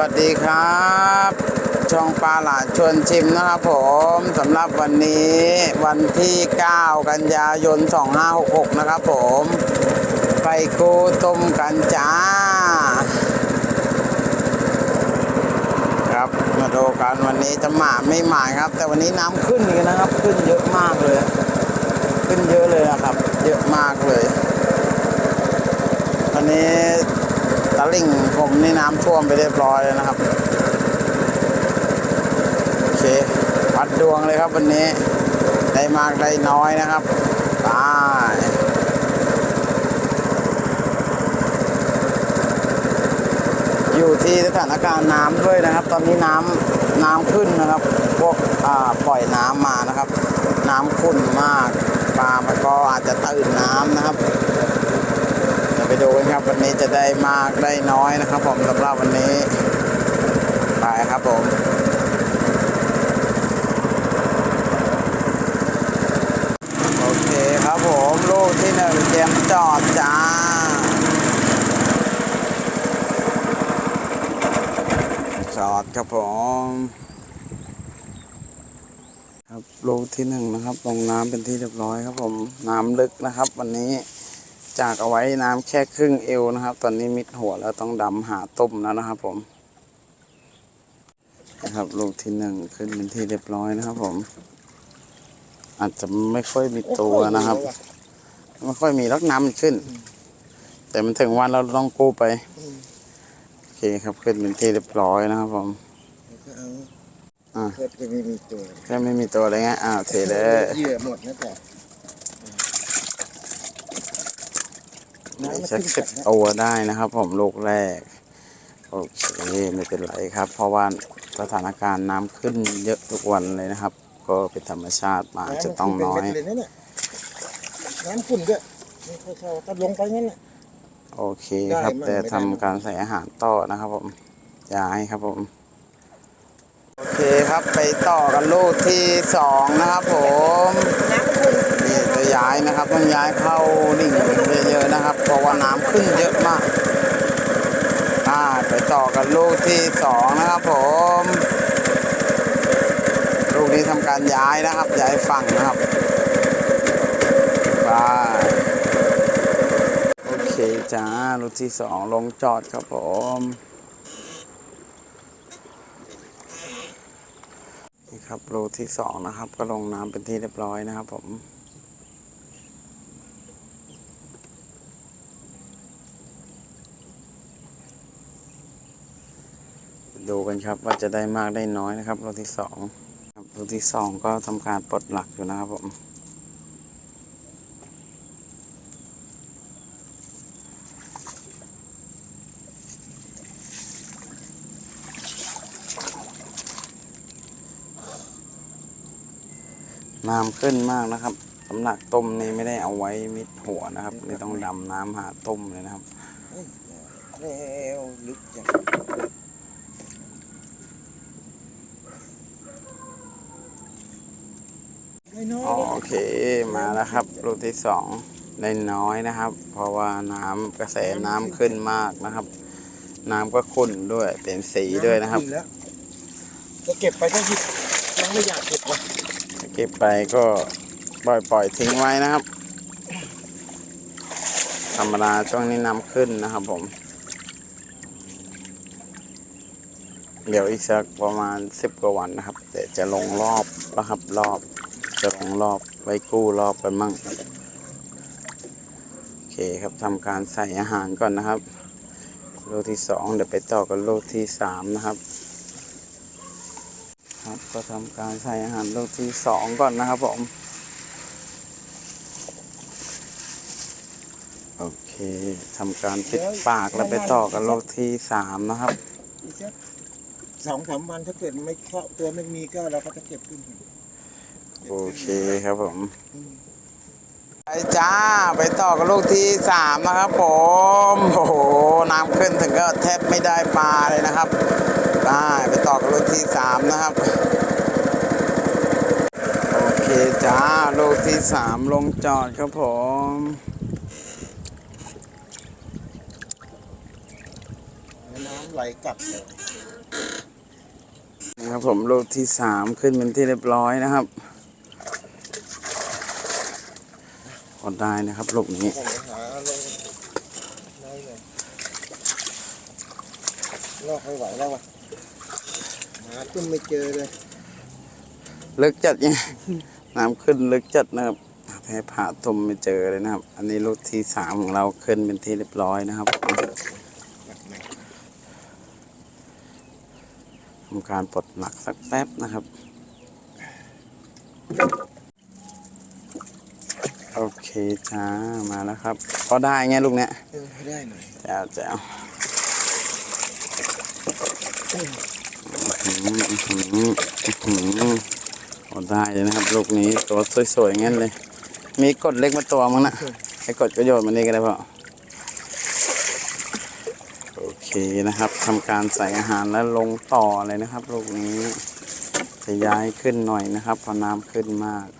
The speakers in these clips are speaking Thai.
วัสดีครับ ช่องปลาหลาชวนชิมนะครับผมสำหรับวันนี้วันที่ 9 กันยายน 2566 นะครับผม ไปกูต้มกันจ้า ครับมาดูกันวันนี้จะหมาไม่หมาครับ แต่วันนี้น้ำขึ้นนะครับ ขึ้นเยอะมากเลย ขึ้นเยอะเลยนะครับ เยอะมากเลยวันนี้ ตะลิ่งผมนี่น้ำท่วมไปเรียบร้อยเลยนะครับ โอเควัดดวงเลยครับวันนี้ ได้มากได้น้อยนะครับไปอยู่ที่สถานการณ์น้ำด้วยนะครับ ตอนนี้น้ำน้ำขึ้นนะครับ พวกปล่อยน้ำมานะครับ น้ำขุ่นมากปลามันก็อาจจะตื่นน้ำนะครับ ไปดูกันครับวันนี้จะได้มากได้น้อยนะครับ ผมสำหรับวันนี้ไปครับผมโอเคครับผมลูกที่หนึ่งเตรียมจอดจ้าจอดครับผมครับลูกที่หนึ่งนะครับลงน้ำเป็นที่เรียบร้อยครับผมน้ำลึกนะครับ วันนี้ จากเอาไว้น้ำแค่ครึ่งเอวนะครับ ตอนนี้มิดหัวแล้วต้องดำหาต้มแล้วนะครับผมนะครับลูกที่หนึ่งขึ้นเป็นที่เรียบร้อยนะครับผม อาจจะไม่ค่อยมีตัวนะครับไม่ค่อยมีลักน้ำมันขึ้น แต่มันถึงวันเราต้องกู้ไปโอเคครับขึ้นเป็นที่เรียบร้อยนะครับผมเอาอ่าเพื่อจะไม่มีตัวแค่ไม่มีตัวอะไรเงี้ยอ้าวเทเลยเหยื่อหมดนะแต่ อีก สักสิบตัวได้นะครับ ผมลูกแรกโอเคไม่เป็นไรครับ เพราะว่าสถานการณ์น้ำขึ้นเยอะทุกวันเลยนะครับ ก็เป็นธรรมชาติมาจะต้องน้อยำมัขึ้เป็เม็ดเลยนะเนี่ยน้ำขุ่นด้วยไม่ค่อยเข้าถ้าลงไปงั้นน่ะโอเคครับได้แต่ไม่ได้ทำการใส่อาหารต่อนะครับ ผมย้ายครับผมโอเคครับไปต่อกันลูกที่สองนะครับผมน้ำขุ่นนี่จะ ย้ายนะครับต้องย้ายเข้าดิ่งเยอะๆนะครับ เพราะว่าน้ำขึ้นเยอะมากอ่าไปต่อกันลูกที่สองนะครับผม ลูกนี้ทำการย้ายนะครับ ย้ายฝั่งนะครับไปโอเคจ้าลูกที่สองลงจอดครับผมนี่ครับลูที่สองนะครับ ก็ลงน้ำเป็นที่เรียบร้อยนะครับผม ดูกันครับว่าจะได้มากได้น้อยนะครับลูที่สองรูที่สองก็ทำการปลดหลักอยู่นะครับผมน้ำขึ้นมากนะครับสำหรับต้มนี่ไม่ได้เอาไว้มิดหัวนะครับนี่ต้องดำน้ำหาต้มเลยนะครับแล้วลึกจัง น้อยโอเคมาแล้วครับ ลูกที่สองได้น้อยนะครับ เพราะว่าน้ำกระแสน้ำขึ้นมากนะครับ น้ำก็ขุ่นด้วยเป็นสีด้วยนะครับแล้วจะเก็บไปก็หยิบยังไม่อยากเก็บว่ะเก็บไปก็ปล่อยปล่อยทิ้งไว้นะครับ ธรรมดาช่วงนี้น้ำขึ้นนะครับผม เดี๋ยวอีกสักประมาณสิบกว่าวันนะครับ เดี๋ยวจะลงรอบนะครับรอบ จะลงรอบไว้กู้รอบกันมั่งโอเคครับทำการใส่อาหารก่อนนะครับลูกที่สองเดี๋ยวไปต่อกับลูกที่สามนะครับ ครับก็ทำการใส่อาหารลูกที่สองก่อนนะครับผมโอเคทำการปิดปากแล้วไปต่อกับลูกที่สามนะครับ อีกสักสองสามวันถ้าเกิดไม่เข้าตัวไม่มีก็เราก็จะเก็บขึ้น โอเคครับผม ไปจ้า ไปต่อกับลูกที่สามนะครับผม โอ้โห น้ำขึ้นถึงก็แทบไม่ได้ปลาเลยนะครับไปไปต่อกับลูกที่สามนะครับ โอเคจ้า ลูกที่สามลงจอดครับผมน้ำไหลกลับเลยนะครับผมลูกที่สามขึ้นเป็นที่เรียบร้อยนะครับ พอได้นะครับลูกนี้ผมไปหาลงน้อยหน่อยลอกไม่ไหวแล้ววะหาตุ้มไม่เจอเลย ลึกจัดเนี่ยน้ำขึ้นลึกจัดนะครับให้ผ่าทมไม่เจอเลยนะครับ อันนี้ลูกที่สามของเราขึ้นเป็นที่เรียบร้อยนะครับทำการปลดหลักสักแป๊บนะครับ โอเคจ้ามาแล้วครับพอได้ไงลูกเนี้ยเออให้ได้หน่อยแจ๋วแจ๋วอื้อหืออื้อหืออื้อหือพอได้เลยนะครับ ลูกนี้ตัวสวยๆงั้นเลย มีกดเล็กมาตัวมั้งนะไอ้กดก็โยนมานี่ก็ได้พ่อโอเคนะครับทำการใส่อาหารแล้วลงต่อเลยนะครับ ลูกนี้จะย้ายขึ้นหน่อยนะครับเพอน้ำขึ้นมากผม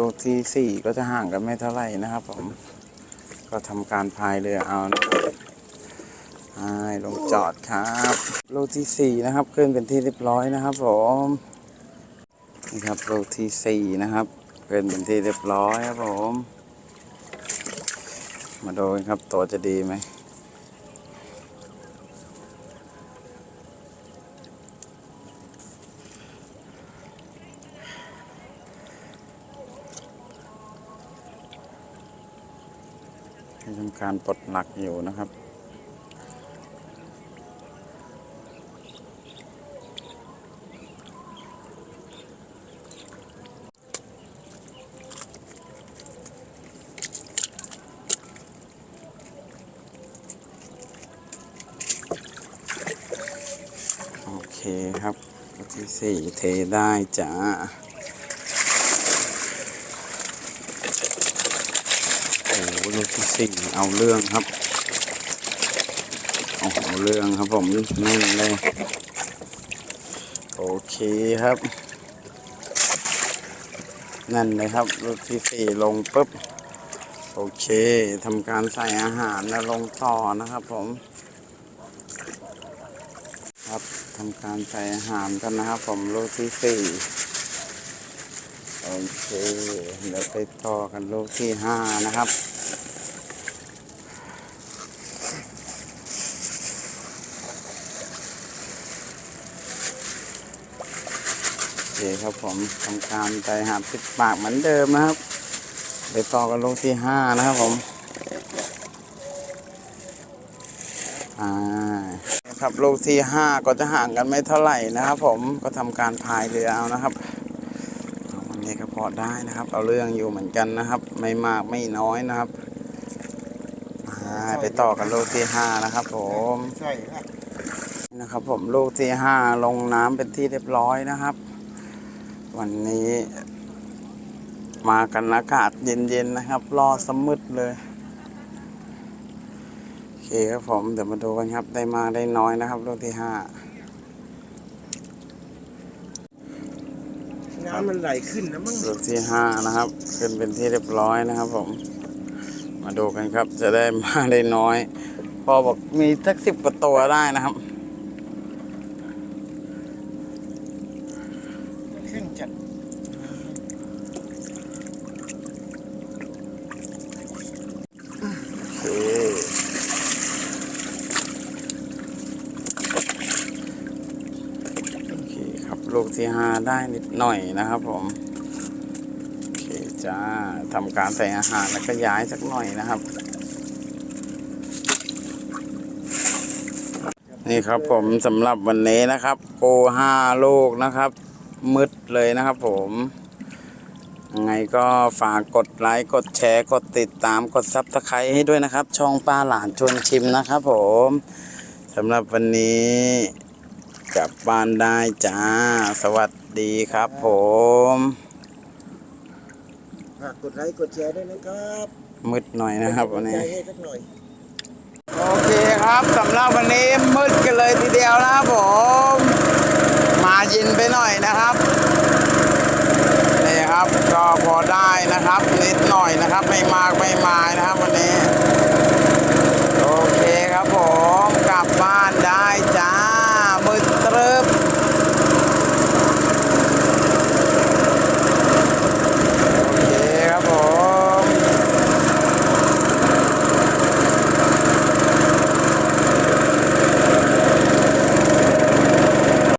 ลูกที่สี่ก็จะห่างกันไม่เท่าไหร่นะครับผม ก็ทำการพายเรือเอาพายลงจอดครับลูกที่สี่นะครับขึ้นเป็นที่เรียบร้อยนะครับผมนี่ครับลูกที่สี่นะครับขึ้นเป็นที่เรียบร้อยครับผม มาดูกันครับตัวจะดีไหม การปลดหลักอยู่นะครับ โอเคครับที่สี่เทได้จ้า โอ้โหลูกที่สี่เอาเรื่องครับโอ้โหเอาเรื่องครับผมนั่นเลยโอเคครับ นั่นเลยครับลูกที่สี่ลงปุ๊บโอเคทำการใส่อาหารแล้วลงต่อนะครับผม ครับทำการใส่อาหารกันนะครับผมลูกที่สี่ โอเคเดี๋ยวไปต่อกันลูกที่ห้านะครับโอเคครับผมทำการใส่หาปิดปากเหมือนเดิมนะครับ ไปต่อกันลูกที่ห้านะครับผมอ่าครับลูกที่ห้าก็จะห่างกันไม่เท่าไหร่นะครับผมก็ทำการพายเรือเอานะครับ นี้ก็พอได้นะครับ เอาเรื่องอยู่เหมือนกันนะครับ ไม่มากไม่น้อยนะครับอ่าไปต่อกันลูกที่ห้านะครับ ผมใช่นะครับ ผมลูกที่ห้าลงน้ำเป็นที่เรียบร้อยนะครับ วันนี้ มากันอากาศเย็นๆนะครับ รอสมืดเลยโอเคครับผมเดี๋ยวมาดูกันครับ ได้มาได้น้อยนะครับ ลูกที่ห้า น้ำ มันไหลขึ้นนะมั้งลูกที่ห้านะครับ ขึ้นเป็นที่เรียบร้อยนะครับ ผม มาดูกันครับ จะได้มาได้น้อยพ่อบอกมีสักสิบกว่าตัวได้นะครับ ขึ้นจัด โอเคโอเคครับ ลูกที่ห้าได้นิดหน่อยนะครับผมโอเคจ้าทำการใส่อาหารแล้วก็ย้ายสักหน่อยนะครับ นี่ครับผมสำหรับวันนี้นะครับ โกห้าลูกนะครับมืดเลยนะครับผมยังไงก็ฝากกดไลค์กดแชร์กดติดตามกดซับสไครต์ให้ด้วยนะครับ ช่องป้าหลานชวนชิมนะครับผมสำหรับวันนี้ กลับบ้านได้จ้า สวัสดีครับผมฝากกดไลค์กดแชร์ด้วยนะครับ มืดหน่อยนะครับวันนี้ใจให้สักหน่อย โอเคครับสำหรับวันนี้มืดกันเลยทีเดียวนะครับผม มาเย็นไปหน่อยนะครับนี่ครับก็พอได้นะครับ นิดหน่อยนะครับ ไม่มากไม่มายนะครับวันนี้ โอเคครับผมกลับบ้านได้มือ